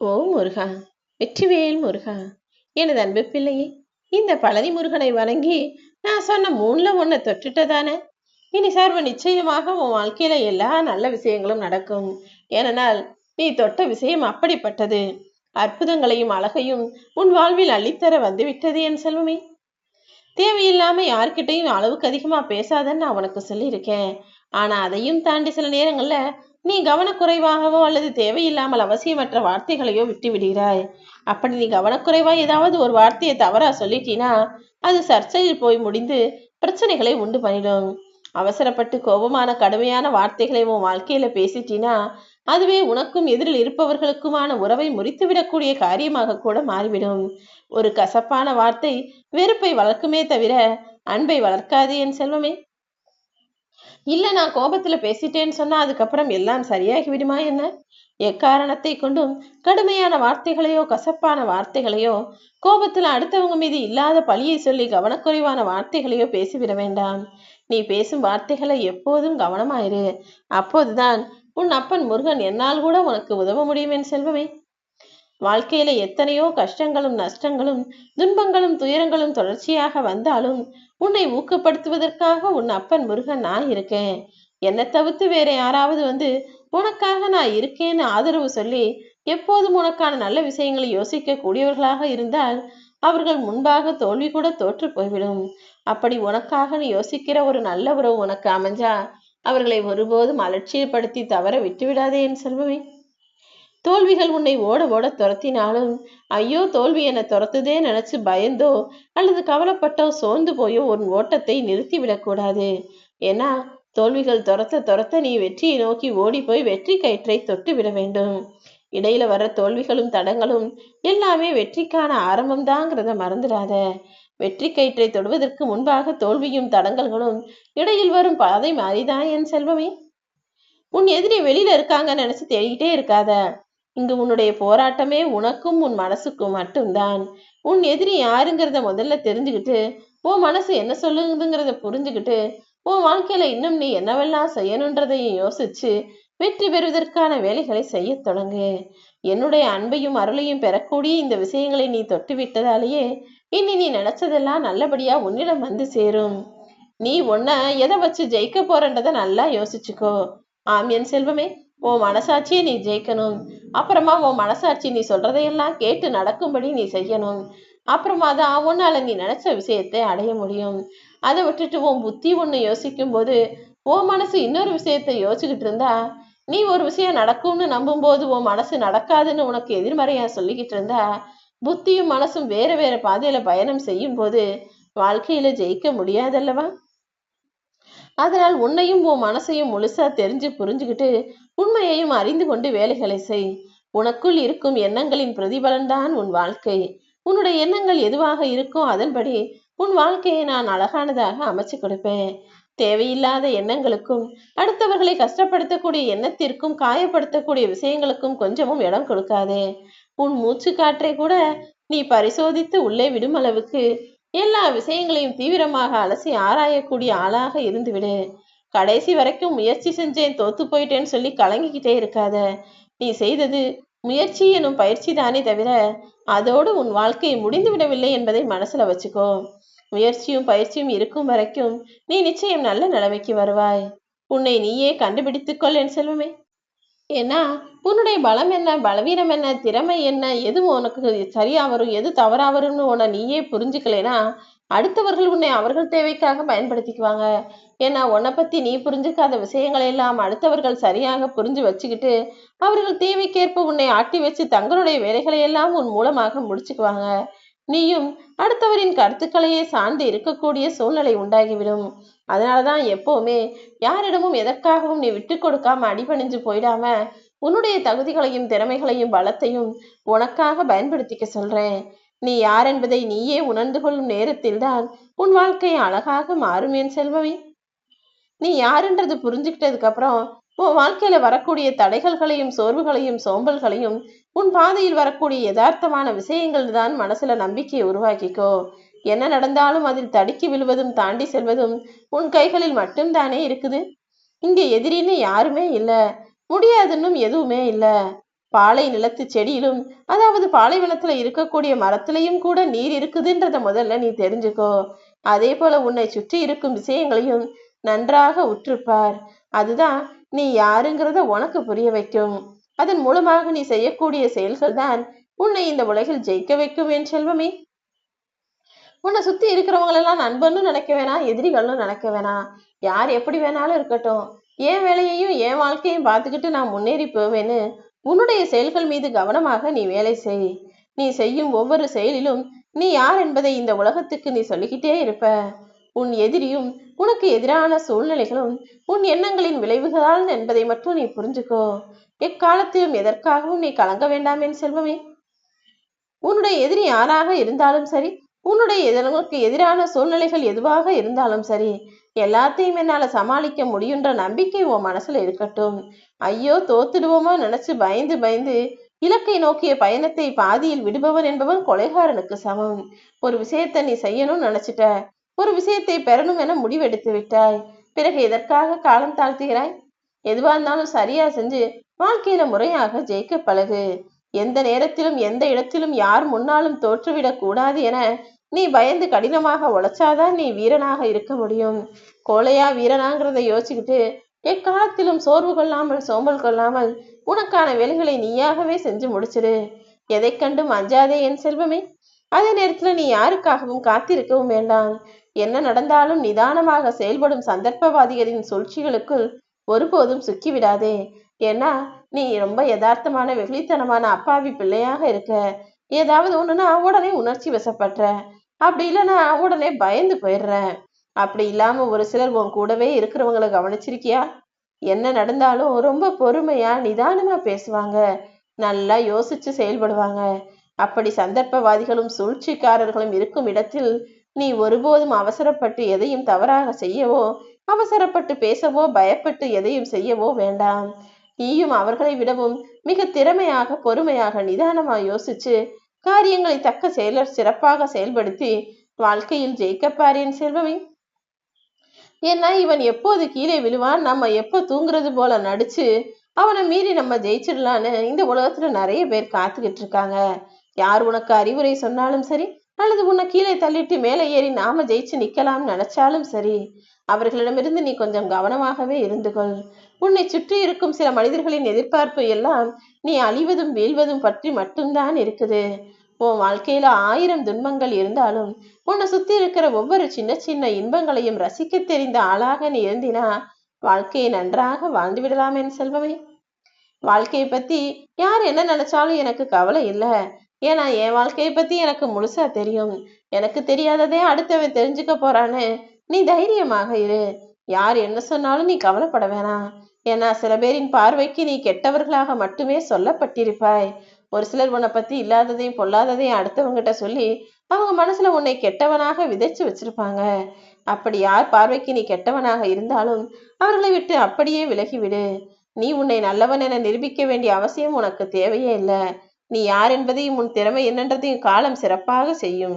ஓ முருகா வெற்றிவேல் முருகா எனது அன்பு பிள்ளையே இந்த பழனி முருகனை வணங்கி நான் சொன்ன மூணுல ஒன்றை தொட்டுட்டதானே? இனி சர்வ நிச்சயமாக உன் வாழ்க்கையில எல்லா நல்ல விஷயங்களும் நடக்கும். ஏனென்றால் நீ தொட்ட விஷயம் அப்படிப்பட்டது. அற்புதங்களையும் அழகையும் உன் வாழ்வில் அள்ளித்தர வந்துவிட்டது என் செல்வமே. தேவையில்லாம யார்கிட்டையும் அளவுக்கு அதிகமா பேசாதன்னு நான் உனக்கு சொல்லியிருக்கேன். ஆனா அதையும் தாண்டி சில நேரங்கள்ல நீ கவனக்குறைவாகவோ அல்லது தேவையில்லாமல் அவசியமற்ற வார்த்தைகளையோ விட்டு விடுகிறாய் அப்படி நீ கவனக்குறைவா ஏதாவது ஒரு வார்த்தையை தவறா சொல்லிட்டீனா அது சர்ச்சையில் போய் முடிந்து பிரச்சனைகளை உண்டு பண்ணிடும். அவசரப்பட்டு கோபமான கடுமையான வார்த்தைகளை உன் வாழ்க்கையில பேசிட்டீனா அதுவே உனக்கும் எதிரில் இருப்பவர்களுக்குமான உறவை முறித்துவிடக்கூடிய காரியமாக கூட மாறிவிடும். ஒரு கசப்பான வார்த்தை வெறுப்பை வளர்க்குமே தவிர அன்பை வளர்க்காது என் செல்வமே. இல்ல நான் கோபத்துல பேசிட்டேன்னு சொன்னா அதுக்கப்புறம் எல்லாம் சரியாகி விடுமா என்ன? எக்காரணத்தை கொண்டும் கடுமையான வார்த்தைகளையோ கசப்பான வார்த்தைகளையோ கோபத்துல அடுத்தவங்க மீது இல்லாத பழியை சொல்லி கவனக்குறைவான வார்த்தைகளையோ பேசிவிட வேண்டாம். நீ பேசும் வார்த்தைகளை எப்போதும் கவனமாயிரு. அப்போதுதான் உன் அப்பன் முருகன் என்னால் கூட உனக்கு உதவ முடியும் என் செல்வமே. வாழ்க்கையில எத்தனையோ கஷ்டங்களும் நஷ்டங்களும் துன்பங்களும் துயரங்களும் தொடர்ச்சியாக வந்தாலும் உன்னை ஊக்கப்படுத்துவதற்காக உன் அப்பன் முருகன் நான் இருக்கேன். என்னை தவிர்த்து வேற யாராவது வந்து உனக்காக நான் இருக்கேன்னு ஆதரவு சொல்லி எப்போதும் உனக்கான நல்ல விஷயங்களை யோசிக்க கூடியவர்களாக இருந்தால் அவர்கள் முன்பாக தோல்வி கூட தோற்று போய்விடும். அப்படி உனக்காக நீ யோசிக்கிற ஒரு நல்ல உறவு உனக்கு அமைஞ்சா அவர்களை ஒருபோதும் அலட்சியப்படுத்தி தவற விட்டுவிடாதே என் செல்வமே. தோல்விகள் உன்னை ஓட ஓட துரத்தினாலும் ஐயோ தோல்வி என துரத்துதே நினைச்சு பயந்தோ அல்லது கவலைப்பட்டோ சோர்ந்து போயோ உன் ஓட்டத்தை நிறுத்திவிடக்கூடாது ஏன்னா தோல்விகள் துரத்த துரத்த நீ வெற்றியை நோக்கி ஓடி போய் வெற்றி கயிற்றை தொட்டு விட வேண்டும். இடையில வர தோல்விகளும் தடங்களும் எல்லாமே வெற்றிக்கான ஆரம்பம்தாங்கிறத மறந்துடாத. வெற்றி கயிற்றை தொடுவதற்கு முன்பாக தோல்வியும் தடங்கல்களும் இடையில் வரும் பாதை மாறிதான் என் செல்வமே. உன் எதிரி வெளியில இருக்காங்கன்னு நினைச்சு தேடிக்கிட்டே இருக்காத. இங்கு உன்னுடைய போராட்டமே உனக்கும் உன் மனசுக்கும் மட்டும்தான். உன் எதிரி யாருங்கிறத முதல்ல தெரிஞ்சுக்கிட்டு உன் மனசு என்ன சொல்லுதுங்கிறத புரிஞ்சுக்கிட்டு உன் வாழ்க்கையில இன்னும் நீ என்னவெல்லாம் செய்யணுன்றதையும் யோசிச்சு வெற்றி பெறுவதற்கான வேலைகளை செய்ய தொடங்கு. என்னுடைய அன்பையும் அருளையும் பெறக்கூடிய இந்த விஷயங்களை நீ தொட்டு விட்டதாலேயே இனி நீ நினைச்சதெல்லாம் நல்லபடியா உன்னிடம் வந்து சேரும். நீ உன்ன எதை வச்சு ஜெயிக்க போறன்றத நல்லா யோசிச்சுக்கோ. ஆம் என் செல்வமே உன் மனசாட்சியை நீ ஜெயிக்கணும். அப்புறமா உன் மனசாட்சி நீ சொல்றதையெல்லாம் கேட்டு நடக்கும்படி நீ செய்யணும். அப்புறமா தான் உன்னால நீ நினைச்ச விஷயத்தை அடைய முடியும். அதை விட்டுட்டு உன் புத்தி ஒன்று யோசிக்கும் போது உன் மனசு இன்னொரு விஷயத்த யோசிச்சுக்கிட்டு இருந்தா நீ ஒரு விஷயம் நடக்கும்னு நம்பும் போது உன் மனசு நடக்காதுன்னு உனக்கு எதிர்மறையா சொல்லிக்கிட்டு இருந்தா புத்தியும் மனசும் வேற வேற பாதையில பயணம் செய்யும் போது வாழ்க்கையில ஜெயிக்க முடியாதல்லவா? அதனால் உன்னையும் உன் மனசையும் முழுசா தெரிஞ்சு புரிஞ்சுக்கிட்டு உண்மையையும் அறிந்து கொண்டு வேலைகளை செய். உனக்குள் இருக்கும் எண்ணங்களின் பிரதிபலன்தான் உன் வாழ்க்கை. உன்னுடைய எண்ணங்கள் எதுவாக இருக்கோ அதன்படி உன் வாழ்க்கையை நான் அழகானதாக அமைச்சு கொடுப்பேன். தேவையில்லாத எண்ணங்களுக்கும் அடுத்தவர்களை கஷ்டப்படுத்தக்கூடிய எண்ணத்திற்கும் காயப்படுத்தக்கூடிய விஷயங்களுக்கும் கொஞ்சமும் இடம் கொடுக்காதே. உன் மூச்சு காற்றை கூட நீ பரிசோதித்து உள்ளே விடும் அளவுக்கு எல்லா விஷயங்களையும் தீவிரமாக அலசி ஆராயக்கூடிய ஆளாக இருந்துவிடு. கடைசி வரைக்கும் முயற்சி செஞ்சேன் தோத்து போயிட்டேன்னு சொல்லி கலங்கிக்கிட்டே இருக்காத. நீ செய்தது முயற்சி எனும் பயிற்சி தானே தவிர அதோடு உன் வாழ்க்கை முடிந்து விடவில்லை என்பதை மனசுல வச்சுக்கோ. முயற்சியும் பயிற்சியும் இருக்கும் வரைக்கும் நீ நிச்சயம் நல்ல நிலைமைக்கு வருவாய். உன்னை நீயே கண்டுபிடித்துக்கொள் என் செல்வமே. ஏன்னா உன்னுடைய பலம் என்ன பலவீனம் என்ன திறமை என்ன எது உனக்கு சரியா வரும் எது தவறா வரும்னு உன்னை நீயே புரிஞ்சுக்கலைன்னா அடுத்தவர்கள் உன்னை அவர்கள் தேவைக்காக பயன்படுத்திக்குவாங்க. ஏன்னா உன்னை பத்தி நீ புரிஞ்சுக்காத விஷயங்களை எல்லாம் அடுத்தவர்கள் சரியாக புரிஞ்சு வச்சுக்கிட்டு அவர்கள் தேவைக்கேற்ப உன்னை ஆட்டி வச்சு தங்களுடைய வேலைகளை எல்லாம் உன் மூலமாக முடிச்சுக்குவாங்க. நீயும் அடுத்தவரின் கருத்துக்களையே சார்ந்து இருக்கக்கூடிய சூழ்நிலை உண்டாகிவிடும். அதனாலதான் எப்பவுமே யாரிடமும் எதற்காகவும் நீ விட்டு கொடுக்காம அடிபணிஞ்சு போயிடாம உன்னுடைய தகுதிகளையும் திறமைகளையும் பலத்தையும் உனக்காக பயன்படுத்திக்க சொல்றேன். நீ யார் என்பதை நீயே உணர்ந்து கொள்ளும் நேரத்தில்தான் உன் வாழ்க்கை அழகாக மாறும் என் செல்வமே. நீ யாருன்றது புரிஞ்சுக்கிட்டதுக்கு அப்புறம் உன் வாழ்க்கையில வரக்கூடிய தடைகள்களையும் சோர்வுகளையும் சோம்பல்களையும் உன் பாதையில் வரக்கூடிய யதார்த்தமான விஷயங்கள் தான் மனசுல நம்பிக்கையை உருவாக்கிக்கோ. என்ன நடந்தாலும் அதில் தடுக்கி விழுவதும் தாண்டி செல்வதும் உன் கைகளில் மட்டும்தானே இருக்குது? இங்க எதிரின்னு யாருமே இல்லை. முடியாதுன்னும் எதுவுமே இல்லை. பாலை நிலத்து செடியிலும் அதாவது பாலைவனத்துல இருக்கக்கூடிய மரத்திலையும் கூட நீர் இருக்குதுன்றத முதல்ல நீ தெரிஞ்சுக்கோ. அதே போல உன்னை சுற்றி இருக்கும் விஷயங்களையும் நன்றாக உற்றுப்பார். அதுதான் நீ யாருங்கிறத உனக்கு புரிய வைக்கும். அதன் மூலமாக நீ செய்யக்கூடிய செயல்கள் தான் உன்னை இந்த உலகில் ஜெயிக்க வைக்கும் என் செல்வமே. உன்னை சுத்தி இருக்கிறவங்களெல்லாம் நண்பன்னு நினைக்க வேணாம் எதிரிகள்னு நினைக்க வேணாம். யார் எப்படி வேணாலும் இருக்கட்டும். என் வேலையையும் என் வாழ்க்கையும் பார்த்துக்கிட்டு நான் முன்னேறி போவேன்னு உன்னுடைய செயல்கள் மீது கவனமாக நீ வேலை செய். நீ செய்யும் ஒவ்வொரு செயலிலும் நீ யார் என்பதை இந்த உலகத்துக்கு நீ சொல்லிக்கிட்டே இருப்ப. உன் எதிரியும் உனக்கு எதிரான சூழ்நிலைகளும் உன் எண்ணங்களின் விளைவுகளால் என்பதை மட்டும் நீ புரிஞ்சுக்கோ. எக்காலத்திலும் எதற்காகவும் நீ கலங்க வேண்டாம் என் செல்வமே. உன்னுடைய எதிரி யாராக இருந்தாலும் சரி உன்னுடைய எதிர்களுக்கு எதிரான சூழ்நிலைகள் எதுவாக இருந்தாலும் சரி எல்லாத்தையும் என்னால சமாளிக்க முடியுன்ற நம்பிக்கை உன் மனசுல இருக்கட்டும். ஐயோ தோத்துடுவோமோ நினைச்சு பயந்து பயந்து இலக்கை நோக்கிய பயணத்தை பாதியில் விடுபவன் என்பவன் கொலைகாரனுக்கு சமம். ஒரு விஷயத்தை நீ செய்யணும்னு நினைச்சிட்ட ஒரு விஷயத்தை பெறணும் என முடிவெடுத்து விட்டாய். பிறகு எதற்காக காலம் தாழ்த்துகிறாய்? எதுவா இருந்தாலும் சரியா செஞ்சு வாழ்க்கையில முறையாக ஜெயிக்க பழகு எந்த நேரத்திலும் எந்த இடத்திலும் யார் முன்னாலும் தோற்றுவிடக் கூடாது என நீ பயந்து கடினமாக உழைச்சாதான் நீ வீரனாக இருக்க முடியும். கோலையா வீரனாங்கிறத யோசிச்சுக்கிட்டு எக்காலத்திலும் சோர்வு கொள்ளாமல் சோம்பல் கொள்ளாமல் உனக்கான வேலைகளை நீயாகவே செஞ்சு முடிச்சிடு எதை கண்டும் அஞ்சாதே என் செல்வமே. அதே நேரத்துல நீ யாருக்காகவும் காத்திருக்கவும் வேண்டாம். என்ன நடந்தாலும் நிதானமாக செயல்படும் சந்தர்ப்பவாதிகளின் சூழ்ச்சிகளுக்குள் ஒருபோதும் சுக்கிவிடாதே. ஏன்னா நீ ரொம்ப யதார்த்தமான வெகுளித்தனமான அப்பாவி பிள்ளையாக இருக்க. ஏதாவது ஒண்ணுனா உடனே உணர்ச்சி வசப்படுற. அப்படி இல்லைன்னா உடனே பயந்து போயிடுற அப்படி இல்லாம ஒரு சிலர் உன் கூடவே இருக்கிறவங்களை கவனிச்சிருக்கியா? என்ன நடந்தாலும் ரொம்ப பொறுமையா நிதானமா பேசுவாங்க. நல்லா யோசிச்சு செயல்படுவாங்க. அப்படி சந்தர்ப்பவாதிகளும் சூழ்ச்சிக்காரர்களும் இருக்கும் இடத்தில் நீ ஒருபோதும் அவசரப்பட்டு எதையும் தவறாக செய்யவோ அவசரப்பட்டு பேசவோ பயப்பட்டு எதையும் செய்யவோ வேண்டாம். நீயும் அவர்களை விடவும் மிக திறமையாக பொறுமையாக நிதானமா யோசிச்சு காரியங்களை தக்க செயலர் சிறப்பாக செயல்படுத்தி வாழ்க்கையில் ஜெயிக்கப்பார் என் செல்வமே. ஏன்னா இவன் எப்போது கீழே விழுவான் நம்ம எப்போ தூங்குறது போல நடிச்சு அவனை மீறி நம்ம ஜெயிச்சிடலான்னு இந்த உலகத்துல நிறைய பேர் காத்துக்கிட்டு இருக்காங்க. யார் உனக்கு அறிவுரை சொன்னாலும் சரி அல்லது உன்னை கீழே தள்ளிட்டு மேலே ஏறி நாம ஜெயிச்சு நிக்கலாம்னு நினைச்சாலும் சரி அவர்களிடமிருந்து நீ கொஞ்சம் கவனமாகவே இருந்து கொள். உன்னை சுற்றி இருக்கும் சில மனிதர்களின் எதிர்பார்ப்பு எல்லாம் நீ அழிவதும் வீழ்வதும் பற்றி மட்டும்தான் இருக்குது. உன் வாழ்க்கையில ஆயிரம் துன்பங்கள் இருந்தாலும் உன்னை சுத்தி இருக்கிற ஒவ்வொரு சின்ன சின்ன இன்பங்களையும் ரசிக்க தெரிந்த ஆளாக நீ இருந்தினா வாழ்க்கையை நன்றாக வாழ்ந்து விடலாம் என் செல்வமே. வாழ்க்கையை பத்தி யார் என்ன நினைச்சாலும் எனக்கு கவலை இல்லை. ஏன்னா என் வாழ்க்கையை பத்தி எனக்கு முழுசா தெரியும். எனக்கு தெரியாததே அடுத்தவன் தெரிஞ்சுக்க போறான்னு நீ தைரியமாக இரு. யார் என்ன சொன்னாலும் நீ கவலைப்பட வேணாம். ஏன்னா சில பேரின் பார்வைக்கு நீ கெட்டவர்களாக மட்டுமே சொல்லப்பட்டிருப்பாய். ஒரு சிலர் உன்னை பத்தி இல்லாததையும் பொல்லாததையும் அடுத்தவங்கிட்ட சொல்லி அவங்க மனசுல உன்னை கெட்டவனாக விதைச்சு வச்சிருப்பாங்க. அப்படி யார் பார்வைக்கு நீ கெட்டவனாக இருந்தாலும் அவர்களை விட்டு அப்படியே விலகிவிடு. நீ உன்னை நல்லவன் என நிரூபிக்க வேண்டிய அவசியம் உனக்கு தேவையே இல்லை. நீ யார் என்பதையும் உன் திறமை என்னன்றதையும் காலம் சிறப்பாக செய்யும்.